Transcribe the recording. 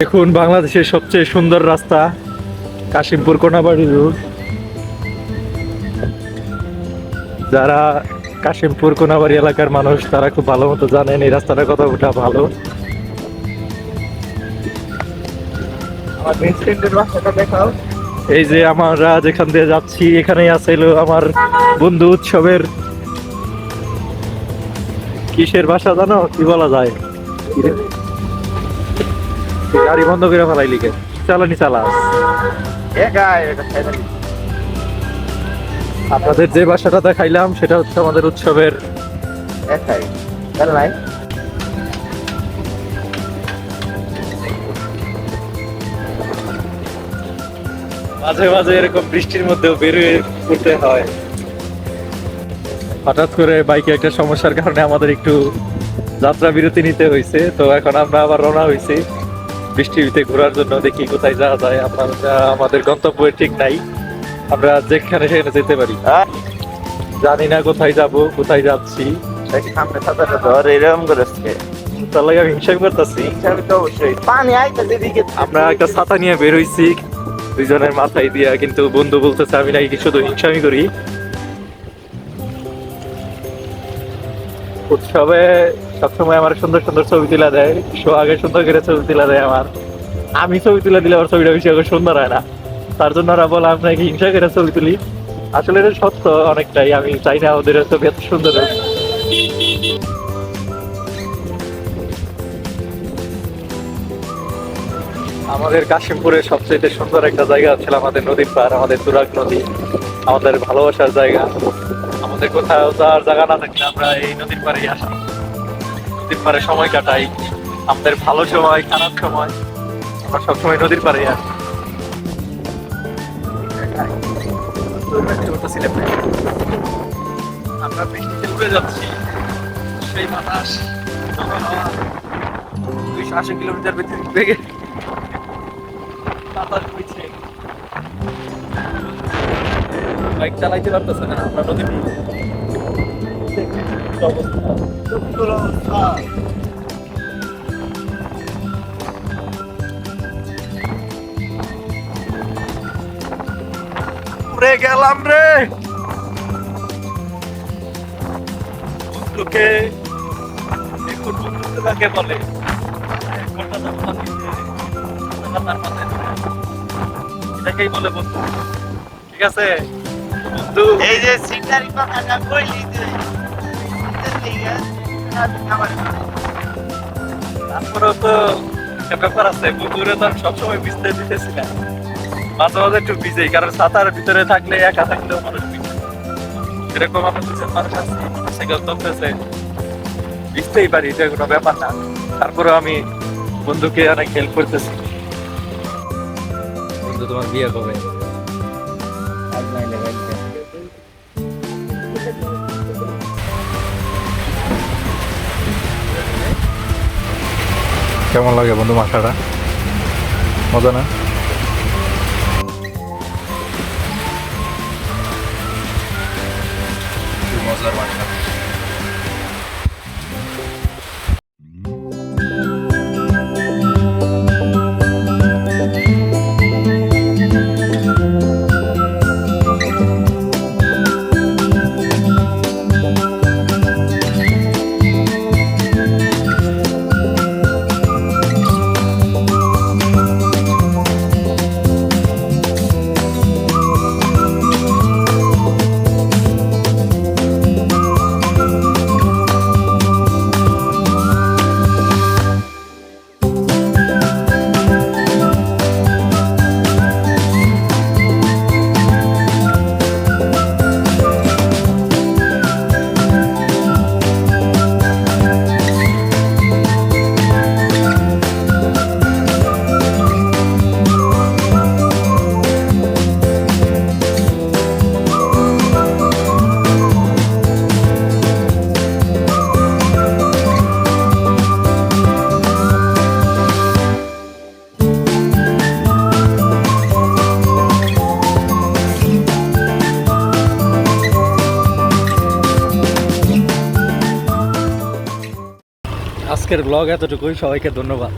দেখুন, বাংলাদেশের সবচেয়ে সুন্দর রাস্তা কাশিমপুর কোনাবাড়ি রোড। যারা কাশিমপুর কোনাবাড়ি এলাকার মানুষ, তারা খুব ভালো মতো জানেন এই রাস্তাটা কতটা ভালো। এই যে আমরা যেখান দিয়ে যাচ্ছি, এখানেই আছে আমার বন্ধু উৎসবের। কিসের বাসা জানো? কি বলা যায়? গাড়ি বন্ধ করে ফেলাই লিখে চালানি চালাস। আপনাদের যে বাসাটা দেখাইলাম সেটা হচ্ছে আমাদের উৎসবের মাঝে মাঝে এরকম বৃষ্টির মধ্যেও বেরিয়ে পড়তে হয়। হঠাৎ করে বাইকে একটা সমস্যার কারণে আমাদের একটু যাত্রা বিরতি নিতে হয়েছে তো এখন আমরা আবার রওনা হয়েছি বৃষ্টিতে ঘোরার জন্য দেখি কোথায় যাওয়া যায়। আপনার আমাদের গন্তব্য ঠিক নাই। আমরা যেখানে সেখানে যেতে পারি। জানি না কোথায় যাব কোথায় যাচ্ছি। সামনে ছাতাটা ধর এরকম তার লাগে আমি হিসাব করতেছি। আমরা একটা ছাতা নিয়ে বের হইছি দুইজনের মাথায় দিয়া কিন্তু বন্ধু বলতেছে আমি নাকি শুধু হিংসামি করি? উৎসবে সবসময় আমার সুন্দর সুন্দর ছবি তুলে দেয় আগে সুন্দর করে ছবি তুলে দেয় আমার। আমি ছবি তুলে দিলে আমার ছবিটা বেশি সুন্দর হয় না। তার জন্য ওরা বলে আমি নাকি হিংসা করে ছবি তুলি? আসলে এটা সত্য অনেকটাই, আমি চাই না ওদের ছবি এত সুন্দর আমাদের কাশিমপুরের সবচেয়ে সুন্দর একটা জায়গা ছিল আমাদের নদীর পার আমাদের তুরাগ নদী, আমাদের ভালোবাসার জায়গা। আমাদের কোথাও যাওয়ার জায়গা না থাকলে আমরা এই নদীর পাড়েই আসি। নদীর পাড়ে সময় কাটাই, আমাদের ভালো সময়, খারাপ সময়, আমরা সবসময় নদীর পাড়েই আসি আমরা বৃষ্টিতে উড়ে যাচ্ছি, সেই বাতাস দুইশো আশি কিলোমিটার বেগে বাতাস বইছে। বাইক চালাইতে পারতেছে না, আমরা নদীর রে গেলাম রে। বন্ধুকে কাকে বলে। এটাকেই বলে ঠিক আছে? বন্ধু। এই যে সিগনারি কথাটা কইলি তুই। তারপরেও তো একটা ব্যাপার আছে বন্ধুরে তো আমি সবসময় ভিজতে দিতেছি না। মাঝে মাঝে একটু ভিজেই কারণ ছাতার ভিতরে থাকলে একা থাকলেও মানুষ ভিজে এরকম আমার দুজন মানুষ আছে সাইকেল চলতেছে। ভিজতেই পারি এটা কোনো ব্যাপার না। তারপরে আমি বন্ধুকে অনেক হেল্প করতেছি। বন্ধু তোমার বিয়ে কবে? কেমন লাগে বন্ধু মাথাটা? মজা না? মজার মাথা আজকের ব্লগ এতটুকুই সবাইকে ধন্যবাদ।